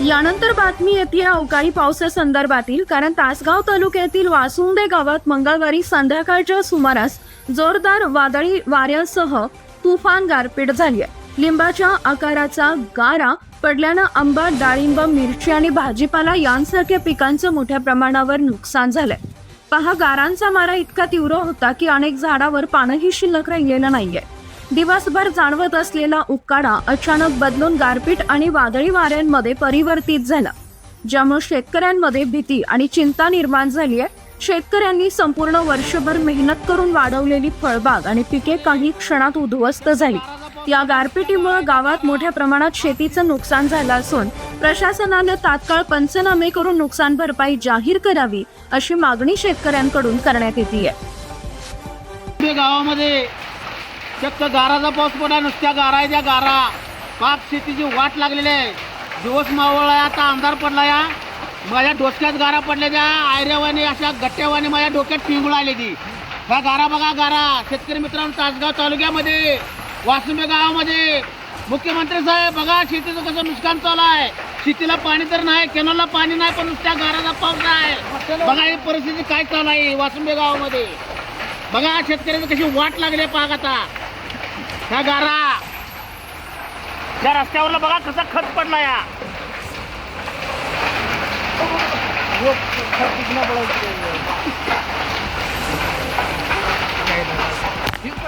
यानंतर बातमी येते अवकाळी पावसासंदर्भातील कारण तासगाव तालुक्यातील वासुंदे गावात मंगळवारी संध्याकाळच्या सुमारास जोरदार वादळी वाऱ्यासह तुफान गारपीट झाली आहे. लिंबाच्या आकाराचा गारा पडल्यानं आंबा डाळिंब मिरची आणि भाजीपाला यांसारख्या पिकांचं मोठ्या प्रमाणावर नुकसान झालंय. पहा गारांचा मारा इतका तीव्र होता की अनेक झाडावर पानही शिल्लक राहिलेलं नाहीये. दिवसभर जाणवत असलेला उकाडा अचानक बदलून गारपीट आणि वादळी वाऱ्यांमध्ये परिवर्तित झाला ज्यामुळे शेतकऱ्यांमध्ये भीती आणि चिंता निर्माण झाली आहे. शेतकऱ्यांनी संपूर्ण वर्षभर मेहनत करून वाढवलेली फळबाग आणि पिके काही क्षणात उद्ध्वस्त झाली. या गारपिटीमुळे गावात मोठ्या प्रमाणात शेतीचं नुकसान झालं असून प्रशासनानं तात्काळ पंचनामे करून नुकसान भरपाई जाहीर करावी अशी मागणी शेतकऱ्यांकडून करण्यात येते. गावामध्ये चक्क गाराचा पाऊस पडला नुसत्या गारा आहे त्या गारा. पाक शेतीची वाट लागलेली आहे. दिवस मावळला आता अंधार पडला या. माझ्या डोक्यात गारा पडल्या त्या. आयऱ्यावाने अशा गट्ट्यावाने माझ्या डोक्यात पिंगुळ आली ती. ह्या गारा बघा गारा. शेतकरी मित्रांनो तासगाव तालुक्यामध्ये वासुंबे गावामध्ये. मुख्यमंत्री साहेब बघा शेतीचं कसं नुकसान चालू आहे. शेतीला पाणी तर नाही केनलला पाणी नाही पण नुसत्या गाराचा पाऊस आहे. बघा ही परिस्थिती काय चालू आहे वासुंबे गावामध्ये. बघा शेतकऱ्याची कशी वाट लागली पाग आता. ह्या गारा. त्या रस्त्यावरला बघा कसा खत पडला या.